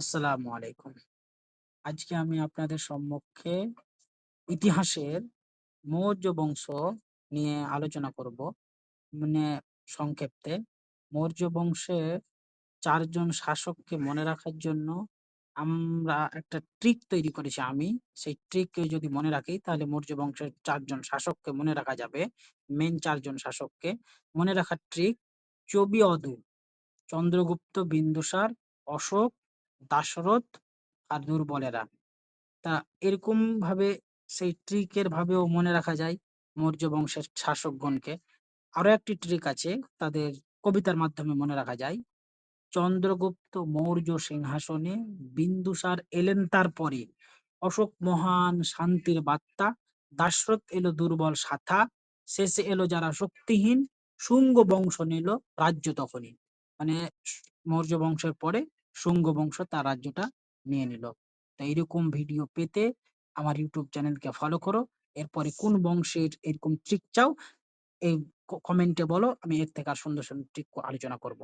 আসসালামু আলাইকুম। আজকে আমি আপনাদের সম্মুখে ইতিহাসের মৌর্য বংশ নিয়ে আলোচনা করব। মানে সংক্ষেপ্তে মৌর্য বংশের চারজন শাসককে মনে রাখার জন্য আমরা একটা ট্রিক তৈরি করেছি আমি। সেই ট্রিককে যদি মনে রাখি তাহলে মৌর্য বংশের চারজন শাসককে মনে রাখা যাবে। মেন চারজন শাসককে। মনে রাখার ট্রিক চবিয়দু, চন্দ্রগুপ্ত, বিন্দুসার, অশোক, দাশরথ আর দুর্বলেরা। তা এরকম ভাবে সেই ট্রিকের ভাবেও মনে রাখা যায় মৌর্য বংশের শাসকগণকে। আরও একটি ট্রিক আছে তাদের কবিতার মাধ্যমে মনে রাখা যায়। চন্দ্রগুপ্ত মৌর্য সিংহাসনে বিন্দুসার এলেন তার পরে। অশোক মহান শান্তির বার্তা, দাশরথ এলো দুর্বল সাথা, শেষে এলো যারা শক্তিহীন, শুঙ্গ বংশ নিল রাজ্য তখনই। মানে মৌর্য বংশের পরে শুঙ্গ বংশ তার রাজ্যটা নিয়ে নিল। তো এরকম ভিডিও পেতে আমার ইউটিউব চ্যানেলকে ফলো করো। এরপরে কোন বংশের এরকম ট্রিক চাও এই কমেন্টে বলো। আমি এর থেকে আর সুন্দর, সুন্দর ট্রিক আলোচনা করব।